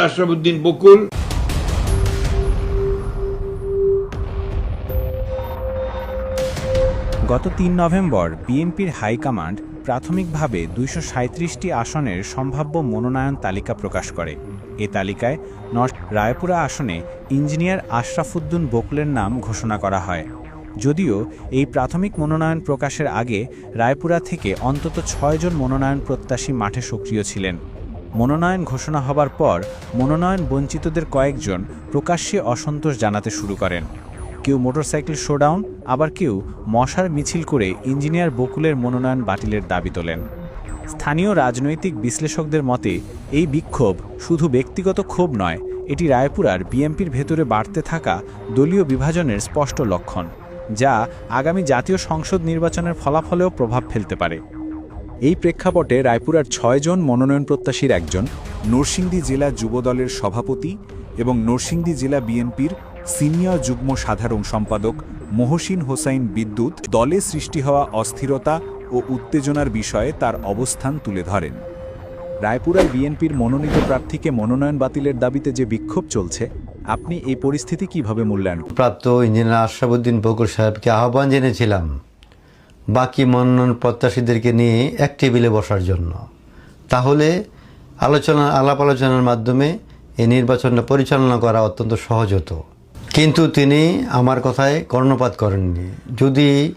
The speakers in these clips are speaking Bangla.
আশরাফুদ্দিন বকুল। গত তিন নভেম্বর, বিএনপির হাইকমান্ড প্রাথমিকভাবে দুইশো সাঁত্রিশটি আসনের সম্ভাব্য মনোনয়ন তালিকা প্রকাশ করে। এ তালিকায় নর্থ রায়পুরা আসনে ইঞ্জিনিয়ার আশরাফুদ্দিন বকুলের নাম ঘোষণা করা হয়। যদিও এই প্রাথমিক মনোনয়ন প্রকাশের আগে রায়পুরা থেকে অন্তত ছয়জন মনোনয়ন প্রত্যাশী মাঠে সক্রিয় ছিলেন। মনোনয়ন ঘোষণা হবার পর মনোনয়ন বঞ্চিতদের কয়েকজন প্রকাশ্যে অসন্তোষ জানাতে শুরু করেন। কেউ মোটরসাইকেল শোডাউন, আবার কেউ মশার মিছিল করে ইঞ্জিনিয়ার বকুলের মনোনয়ন বাতিলের দাবি তোলেন। স্থানীয় রাজনৈতিক বিশ্লেষকদের মতে, এই বিক্ষোভ শুধু ব্যক্তিগত ক্ষোভ নয়, এটি রায়পুরার বিএনপির ভেতরে বাড়তে থাকা দলীয় বিভাজনের স্পষ্ট লক্ষণ, যা আগামী জাতীয় সংসদ নির্বাচনের ফলাফলেও প্রভাব ফেলতে পারে। এই প্রেক্ষাপটে রায়পুরার ছয়জন মনোনয়ন প্রত্যাশীর একজন, নরসিংদী জেলা যুবদলের সভাপতি এবং নরসিংদী জেলা বিএনপির সিনিয়র যুগ্ম সাধারণ সম্পাদক মহসিন হোসাইন বিদ্যুৎ দলে সৃষ্টি হওয়া অস্থিরতা ও উত্তেজনার বিষয়ে তার অবস্থান তুলে ধরেন। রায়পুরায় বিএনপির মনোনীত প্রার্থীকে মনোনয়ন বাতিলের দাবিতে যে বিক্ষোভ চলছে, আপনি এই পরিস্থিতি কীভাবে মূল্যায়ন প্রাপ্ত ইঞ্জিনিয়ার আশরাফুদ্দিন বকুর সাহেবকে আহ্বান জেনেছিলাম বাকি মনোনয়ন প্রত্যাশীদেরকে নিয়ে এক টেবিলে বসার জন্য। তাহলে আলোচনা, আলাপ আলোচনার মাধ্যমে এই নির্বাচনটা পরিচালনা করা অত্যন্ত সহজ হতো। কিন্তু তিনি আমার কথায় কর্ণপাত করেননি। যদি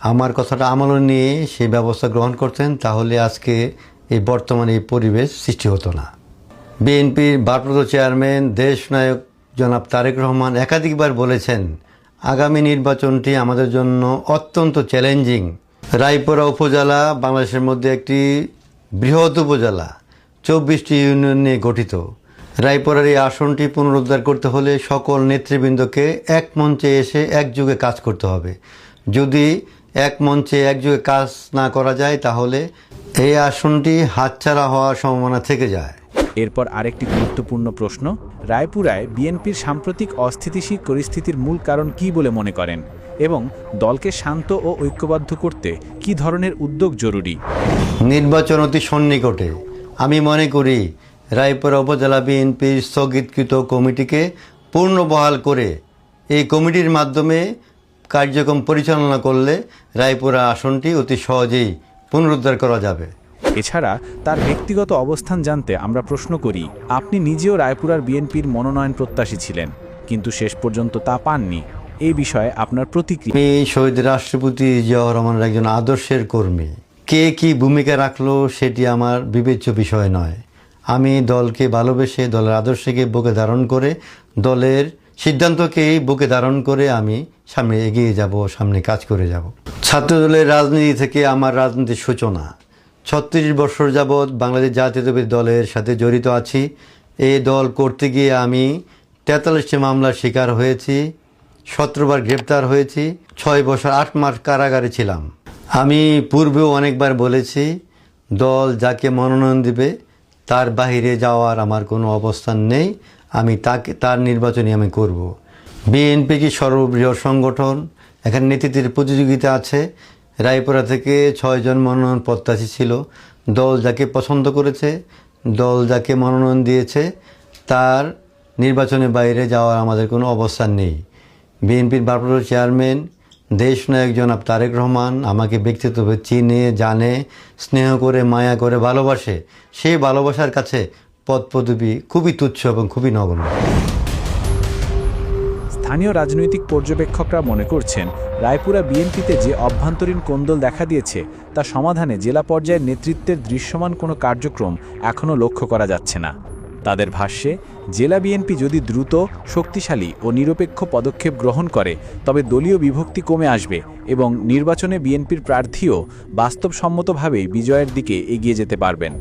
আমার কথাটা আমল নিয়ে সেই ব্যবস্থা গ্রহণ করতেন, তাহলে আজকে এই বর্তমানে এই পরিবেশ সৃষ্টি হতো না। বিএনপির ভারপ্রাপ্ত চেয়ারম্যান, দেশনায়ক জনাব তারেক রহমান একাধিকবার বলেছেন আগামী নির্বাচনটি আমাদের জন্য অত্যন্ত চ্যালেঞ্জিং রায়পুরা উপজেলা বাংলাদেশের মধ্যে একটি বৃহৎ উপজেলা, চব্বিশটি ইউনিয়ন নিয়ে গঠিত। রায়পুরার এই আসনটি পুনরুদ্ধার করতে হলে সকল নেতৃবৃন্দকে এক মঞ্চে এসে একযোগে কাজ করতে হবে। যদি এক মঞ্চে একযোগে কাজ না করা যায়, তাহলে এই আসনটি হাতছাড়া হওয়ার সম্ভাবনা থেকে যায়। এরপর আরেকটি গুরুত্বপূর্ণ প্রশ্ন, রায়পুরায় বিএনপির সাম্প্রতিক অস্থিতিশীল পরিস্থিতির মূল কারণ কি বলে মনে করেন এবং দলকে শান্ত ও ঐক্যবদ্ধ করতে কি ধরনের উদ্যোগ জরুরি? নির্বাচন অতি সন্নিকটে। আমি মনে করি, রায়পুরা উপজেলা বিএনপির স্থগিতকৃত কমিটিকে পূর্ণবহাল করে এই কমিটির মাধ্যমে কার্যক্রম পরিচালনা করলে রায়পুরা আসনটি অতি সহজেই পুনরুদ্ধার করা যাবে। এছাড়া তার ব্যক্তিগত অবস্থান জানতে আমরা প্রশ্ন করি, আপনি নিজেও রায়পুরার বিএনপির মনোনয়ন প্রত্যাশী ছিলেন, কিন্তু শেষ পর্যন্ত তা পাননি। এই বিষয়ে আপনার প্রতিক্রিয়া? আমি শহীদ রাষ্ট্রপতি জিয়াউর রহমানের একজন আদর্শের কর্মী। কে কি ভূমিকা রাখল সেটি আমার বিবেচ্য বিষয় নয়। আমি দলকে ভালোবেসে, দলের আদর্শকে বুকে ধারণ করে, দলের সিদ্ধান্তকে বুকে ধারণ করে আমি সামনে এগিয়ে যাব, সামনে কাজ করে যাব। ছাত্রদলের রাজনীতি থেকে আমার রাজনীতির সূচনা। ছত্রিশ বছর যাবৎ বাংলাদেশ জাতীয়তাবাদী দলের সাথে জড়িত আছি। এই দল করতে গিয়ে আমি তেতাল্লিশটি মামলার শিকার হয়েছি, সতেরোবার গ্রেপ্তার হয়েছি, ছয় বছর আট মাস কারাগারে ছিলাম। আমি পূর্বেও অনেকবার বলেছি, দল যাকে মনোনয়ন দিবে, তার বাহিরে যাওয়ার আমার কোনো অবস্থান নেই, আমি তাকে, তার নির্বাচনই আমি করব। বিএনপি কি সর্ববৃহৎ সংগঠন? এখানে নেতৃত্বের প্রতিযোগিতা আছে রায়পুরা থেকে ছয়জন মনোনয়ন প্রত্যাশী ছিল। দল যাকে পছন্দ করেছে, দল যাকে মনোনয়ন দিয়েছে, তার নির্বাচনের বাইরে যাওয়ার আমাদের কোনো অবস্থান নেই। বিএনপির ভারপ্রাপ্ত চেয়ারম্যান দেশ নায়ক জনাব তারেক রহমান আমাকে ব্যক্তিগতভাবে চিনে, জানে, স্নেহ করে, মায়া করে ভালোবাসে। সেই ভালোবাসার কাছে পদ পদবি খুবই তুচ্ছ এবং খুবই নগণ্য। স্থানীয় রাজনৈতিক পর্যবেক্ষকরা মনে করছেন, রায়পুরা বিএনপিতে যে অভ্যন্তরীণ কোন্দল দেখা দিয়েছে, তা সমাধানে জেলা পর্যায়ের নেতৃত্বের দৃশ্যমান কোনো কার্যক্রম এখনও লক্ষ্য করা যাচ্ছে না। তাদের ভাষ্যে, জেলা বিএনপি যদি দ্রুত, শক্তিশালী ও নিরপেক্ষ পদক্ষেপ গ্রহণ করে, তবে দলীয় বিভক্তি কমে আসবে এবং নির্বাচনে বিএনপির প্রার্থীও বাস্তবসম্মতভাবেই বিজয়ের দিকে এগিয়ে যেতে পারবেন।